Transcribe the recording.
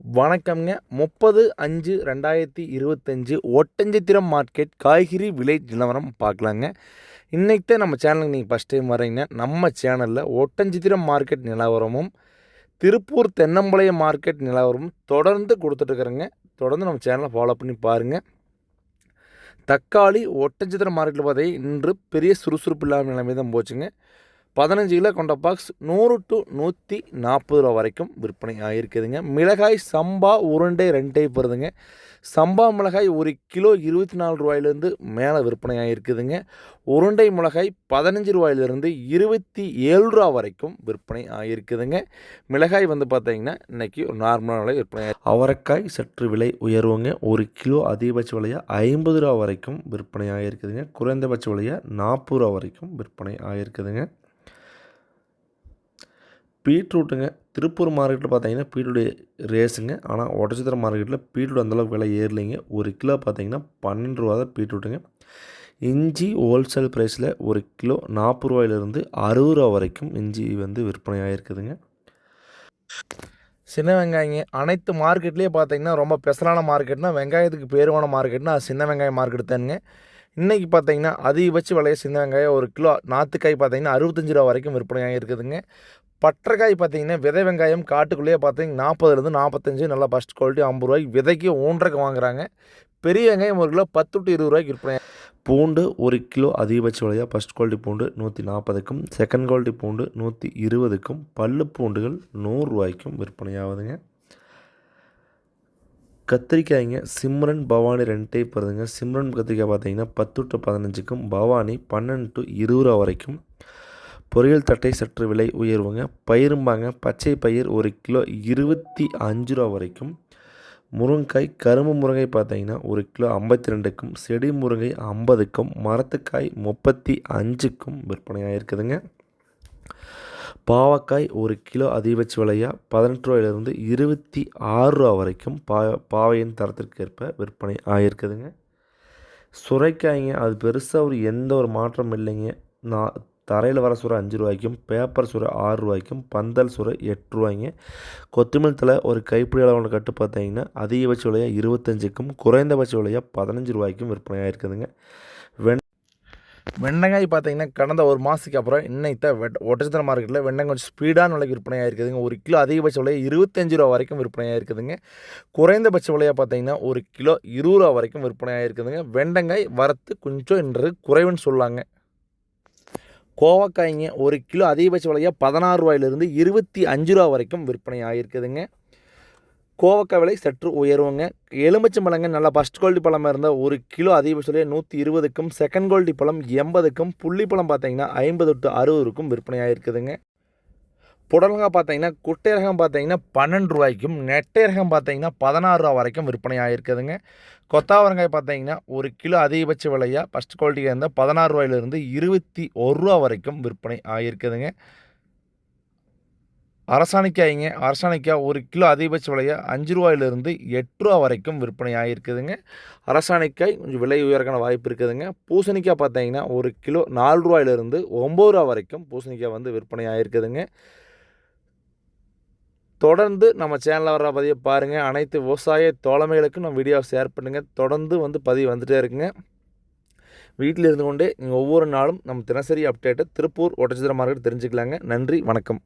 வணக்கம்ங்க. முப்பது அஞ்சு ரெண்டாயிரத்தி இருபத்தஞ்சு ஒட்டஞ்சத்திரம் மார்க்கெட் காய்கறி விலை நிலவரம் பார்க்கலாங்க. இன்றைக்கி நம்ம சேனலுக்கு நீங்கள் ஃபஸ்ட் டைம் வரீங்கன்னா நம்ம சேனலில் ஒட்டஞ்சத்திரம் மார்க்கெட் நிலவரமும் திருப்பூர் தென்னம்பாளையம் மார்க்கெட் நிலவரமும் தொடர்ந்து கொடுத்துட்ருக்குறேங்க. தொடர்ந்து நம்ம சேனலை ஃபாலோ பண்ணி பாருங்கள் தக்காளி ஒட்டஞ்சத்திரம் மார்க்கெட்டில் பார்த்தீங்கன்னா இன்று பெரிய சுறுசுறுப்பு இல்லாமல் நிலைமை தான் போச்சுங்க. பதினஞ்சு கிலோ கொண்ட பாக்ஸ் நூறு டு நூற்றி நாற்பது ரூபா வரைக்கும் விற்பனை ஆகிருக்குதுங்க மிளகாய் சம்பா உருண்டை ரெண்டு டைப் வருதுங்க சம்பா மிளகாய் ஒரு கிலோ இருபத்தி நாலு ரூபாயிலேருந்து மேலே விற்பனை ஆகிருக்குதுங்க உருண்டை மிளகாய் பதினஞ்சு ரூபாயிலிருந்து இருபத்தி ஏழு ரூபா வரைக்கும் விற்பனை ஆகிருக்குதுங்க மிளகாய் வந்து பார்த்தீங்கன்னா இன்றைக்கி ஒரு நார்மலான விலை விற்பனை ஆகி- அவரைக்காய் சற்று விலை உயர்வுங்க. ஒரு கிலோ அதிகபட்ச விலையாக ஐம்பது ரூபா வரைக்கும் விற்பனை ஆகிருக்குதுங்க குறைந்தபட்ச விலையாக நாற்பது ரூபா வரைக்கும் விற்பனை ஆகிருக்குதுங்க பீட்ரூட்டுங்க. திருப்பூர் மார்க்கெட்டில் பார்த்தீங்கன்னா பீட்ரூட் ரேஸுங்க. ஆனால் ஒட்டச்சத்திரம் மார்க்கெட்டில் பீட்ரூட் அந்தளவுக்கு விலை ஏறலைங்க. ஒரு கிலோ பார்த்தீங்கன்னா பன்னெண்டு ரூபா தான் பீட்ரூட்டுங்க. இஞ்சி ஹோல்சேல் ப்ரைஸில் ஒரு கிலோ நாற்பது ரூபாயிலிருந்து அறுபது ரூபா வரைக்கும் இஞ்சி வந்து விற்பனை ஆகிருக்குதுங்க சின்ன வெங்காயங்க. அனைத்து மார்க்கெட்லேயே பார்த்தீங்கன்னா ரொம்ப ஸ்பெஷலான மார்க்கெட்னா வெங்காயத்துக்கு பேருவான மார்க்கெட்னா சின்ன வெங்காய மார்க்கெட் தானுங்க. இன்றைக்கி பார்த்தீங்கன்னா அதிகபட்ச விலையை சின்ன வெங்காயம் ஒரு கிலோ நாற்றுக்காய் பார்த்தீங்கன்னா அறுபத்தஞ்சு ரூபா வரைக்கும் விற்பனையாக இருக்குதுங்க பட்டக்காய் பார்த்தீங்கன்னா விதை வெங்காயம் காட்டுக்குள்ளேயே பார்த்தீங்கன்னா நாற்பதுலேருந்து நாற்பத்தஞ்சு நல்லா ஃபஸ்ட் குவாலிட்டி ஐம்பது ரூபாய்க்கு விதைக்கு ஒன்றரைக்கு வாங்குறாங்க. பெரிய வெங்காயம் ஒரு கிலோ பத்து டு இருபது ரூபாய்க்கு விற்பனை பூண்டு ஒரு கிலோ அதிகபட்ச விலையாக ஃபஸ்ட் குவாலிட்டி பூண்டு நூற்றி நாற்பதுக்கும் செகண்ட் குவாலிட்டி பூண்டு நூற்றி இருபதுக்கும் பல்லு பூண்டுகள் நூறுரூவாய்க்கும் விற்பனையாகுதுங்க. கத்திரிக்காய்ங்க சிம்ரன் பவானி ரெண்டு டைப் வருதுங்க. சிம்ரன் கத்திரிக்காய் பார்த்தீங்கன்னா பத்து டு பதினஞ்சுக்கும் பவானி பன்னெண்டு டு இருபது ரூபா வரைக்கும். பொரியல் தட்டை சற்று விலை உயர்வுங்க. பயிரும்பாங்க பச்சை பயிர் ஒரு கிலோ இருபத்தி அஞ்சு ரூபா வரைக்கும். முருங்கைக்காய் கரும்பு முருங்கை பார்த்தீங்கன்னா ஒரு கிலோ ஐம்பத்தி ரெண்டுக்கும் செடி முருங்கை ஐம்பதுக்கும் மரத்துக்காய் முப்பத்தி அஞ்சுக்கும் விற்பனையாக இருக்குதுங்க பாவக்காய் ஒரு கிலோ அதிகபட்ச விலையாக பதினெட்டு ரூபாயிலிருந்து இருபத்தி ஆறு ரூபா வரைக்கும் பா பாவையின் தரத்திற்கேற்ப விற்பனை ஆகியிருக்குதுங்க சுரைக்காய்ங்க அது பெருசாக ஒரு எந்த ஒரு மாற்றம் இல்லைங்க. நான் தரையில் வர சுரை அஞ்சு ரூபாய்க்கும் பேப்பர் சுரை ஆறு ரூபாய்க்கும் பந்தல் சுரை எட்டு ரூபாய்ங்க. கொத்தமல்லி தலை ஒரு கைப்பிடி அளவு கட்டு பார்த்தீங்கன்னா அதிகபட்ச விலையாக இருபத்தஞ்சுக்கும் குறைந்தபட்ச விலையாக பதினஞ்சு ரூபாய்க்கும் விற்பனை ஆகிருக்குதுங்க வெண் வெண்டைக்காய் பார்த்தீங்கன்னா கடந்த ஒரு மாதத்துக்கு அப்புறம் இன்னைத்த ஒட்டச்சத்திர மார்க்கெட்டில் வெண்டைக்காய் கொஞ்சம் ஸ்பீடான விலைக்கு விற்பனையாக இருக்குதுங்க. ஒரு கிலோ அதிகபட்ச விலையை இருபத்தஞ்சு ரூபா வரைக்கும் விற்பனையாக இருக்குதுங்க. குறைந்தபட்ச விலையாக பார்த்தீங்கன்னா ஒரு கிலோ இருபது ரூபா வரைக்கும் விற்பனையாக இருக்குதுங்க. வெண்டைக்காய் வரத்து கொஞ்சம் என்று குறைவுன்னு சொல்லாங்க. கோவக்காய்ங்க ஒரு கிலோ அதிகபட்ச விலையாக பதினாறு ரூபாயிலிருந்து இருபத்தி அஞ்சு ரூபா வரைக்கும் விற்பனை ஆகிருக்குதுங்க கோவக்காய் விலை சற்று உயருவங்க. எலுமிச்சம் பழங்க நல்லா ஃபஸ்ட் குவாலிட்டி பழமாக இருந்தால் ஒரு கிலோ அதிகபட்ச நூற்றி இருபதுக்கும் செகண்ட் குவாலிட்டி பழம் எண்பதுக்கும் புள்ளி பழம் பார்த்தீங்கன்னா ஐம்பது டு அறுபதுக்கும் விற்பனை ஆகிருக்குதுங்க புடலங்காய் பார்த்தீங்கன்னா குட்டை ரகம் பார்த்தீங்கன்னா பன்னெண்டு ரூபாய்க்கும் நெட்டை ரகம் பார்த்தீங்கன்னா பதினாறு ரூபா வரைக்கும் விற்பனை ஆகிருக்குதுங்க கொத்தாவரங்காய் பார்த்தீங்கன்னா ஒரு கிலோ அதிகபட்ச விலையாக ஃபஸ்ட் குவாலிட்டியாக இருந்தால் பதினாறு ரூபாயிலிருந்து இருபத்தி ஒரு ரூபா வரைக்கும் விற்பனை ஆகியிருக்குதுங்க அரசாணிக்காய்ங்க. அரசாணிக்காய் ஒரு கிலோ அதிகபட்ச விலையை அஞ்சு ரூபாயிலிருந்து எட்டு ரூபா வரைக்கும் விற்பனை ஆகிருக்குதுங்க அரசாணிக்காய் கொஞ்சம் விலை உயர்க்கான வாய்ப்பு இருக்குதுங்க. பூசணிக்காய் பார்த்தீங்கன்னா ஒரு கிலோ நாலு ரூபாயிலிருந்து ஒம்பது ரூபா வரைக்கும் பூசணிக்காய் வந்து விற்பனை ஆகியிருக்குதுங்க தொடர்ந்து நம்ம சேனலில் வர பதிவை பாருங்கள் அனைத்து விவசாய தோழமைகளுக்கும் நம்ம வீடியோ ஷேர் பண்ணுங்கள் தொடர்ந்து வந்து பதிவு வந்துகிட்டே இருக்குங்க. வீட்டில் இருந்து கொண்டே நீங்கள் ஒவ்வொரு நாளும் நம்ம தினசரி அப்டேட்டை திருப்பூர் ஒட்டச்சித்திர மார்க்கெட் தெரிஞ்சுக்கலாங்க. நன்றி வணக்கம்.